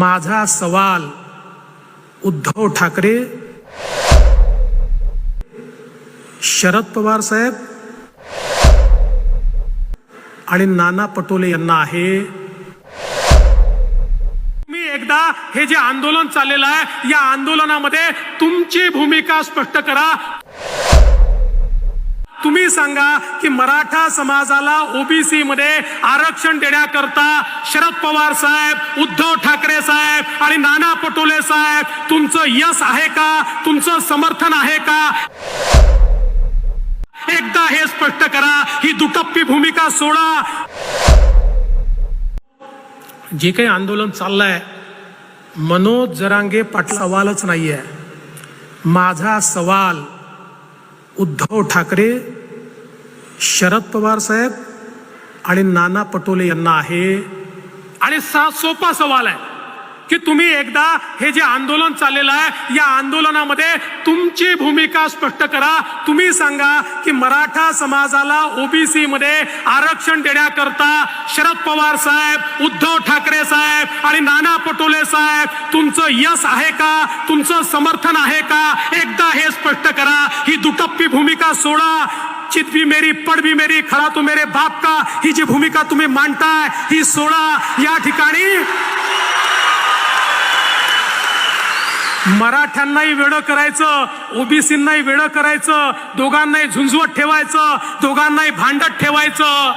माझा सवाल उद्धव ठाकरे शरद पवार साहेब आणि नाना पटोले यांना आहे. मी एकदा हे जे आंदोलन चाललेलं आहे या आंदोलनामध्ये तुमची भूमिका स्पष्ट करा. सांगा की मराठा समाजाला ओबीसी मध्ये आरक्षण देण्याकरता शरद पवार साहेब उद्धव ठाकरे साहेब आणि नाना पटोले साहेब तुमचं यश आहे का? तुमचं समर्थन आहे का? एकदा हे स्पष्ट करा ही दुटप्पी भूमिका सोडा. जे काही आंदोलन चाललंय मनोज जरांगे पाटील सवालच नाहीये. माझा सवाल उद्धव ठाकरे शरद पवार साहेब आणि नाना पटोले यांना आहे. आणि सा सोपा सवाल आहे की तुम्ही एकदा हे जे आंदोलन चाललेलं आहे या आंदोलनामध्ये तुमची भूमिका स्पष्ट करा. तुम्ही सांगा की मराठा समाजाला ओबीसी मध्ये आरक्षण देण्याकरता शरद पवार साहेब उद्धव ठाकरे साहेब आणि नाना पटोले साहेब तुमचं यश आहे का? तुमचं समर्थन आहे का? एकदा हे स्पष्ट करा. ही दुटप्पी भूमिका सोडा. चित भी मेरी पड भी मेरी खडा तू मेरे बाप का ही जी भूमिका तुम्ही मांडताय ही सोळा या ठिकाणी। मराठ्यांनाही वेळं करायचं ओबीसींनाही वेळं करायचं दोघांनाही झुंजवत ठेवायचं दोघांनाही भांडत ठेवायचं.